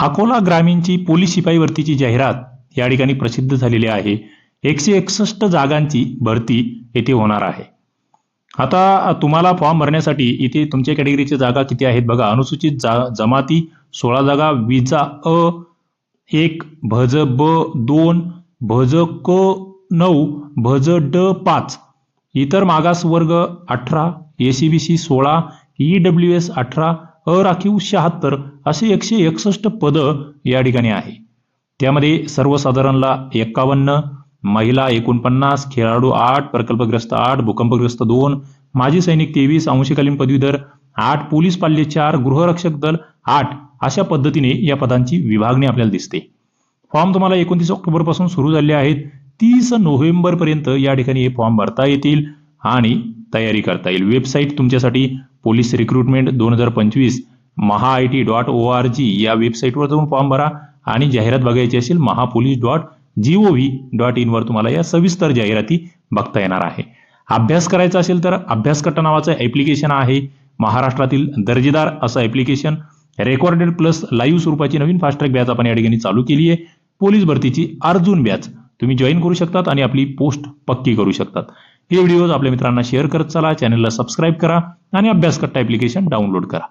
Akola ग्रामीणची police शिपाई भरतीची जाहिरात या ठिकाणी प्रसिद्ध झालेली आहे. एकशे एकसष्ट जागांची भरती येथे होणार आहे. आता तुम्हाला फॉर्म भरण्यासाठी इथे तुमच्या कॅटेगरीच्या जागा किती आहेत बघा. अनुसूचित जा जमाती सोळा जागा विजा अ एक भज ब दोन भज क नऊ भज ड पाच. इतर मागास वर्ग अठरा एसीबीसी सोळा ई डब्ल्यू एस अठरा अराखीव शहात्तर असे एकशे एकसष्ट पदं या ठिकाणी आहे. त्यामध्ये सर्वसाधारणला एक्कावन्न महिला एकोणपन्नास खेळाडू आठ प्रकल्पग्रस्त आठ भूकंपग्रस्त दोन माजी सैनिक तेवीस अंशकालीन पदवीधर आठ पोलीस पाल्य चार गृहरक्षक दल आठ अशा पद्धतीने या पदांची विभागणी आपल्याला दिसते. फॉर्म तुम्हाला एकोणतीस ऑक्टोबरपासून सुरू झाले आहेत. तीस नोव्हेंबर पर्यंत या ठिकाणी हे फॉर्म भरता येतील आणि तयारी करता येईल. वेबसाईट तुमच्यासाठी पोलीस रिक्रुटमेंट दोन हजार पंचवीस Maha I T dot O R G या वेबसाईटवर जाऊन फॉर्म भरा आणि जाहिरात बघायची असेल Mahapolice dot G O V dot इनवर तुम्हाला या सविस्तर जाहिराती बघता येणार आहे. अभ्यास करायचा असेल तर अभ्यासकट्टा नावाचं ॲप्लिकेशन आहे. महाराष्ट्रातील दर्जेदार असं ॲप्लिकेशन रेकॉर्डेड प्लस लाईव्ह स्वरूपाची नवीन फास्ट्रॅक बॅच आपण या ठिकाणी चालू केली आहे. पोलीस भरतीची अर्जुन बॅच तुम्ही जॉईन करू शकतात आणि आपली पोस्ट पक्की करू शकतात. हे व्हिडिओज आपल्या मित्रांना शेअर करत चला. चॅनलला सबस्क्राईब करा आणि अभ्यासकट्टा ॲप्लिकेशन डाउनलोड करा.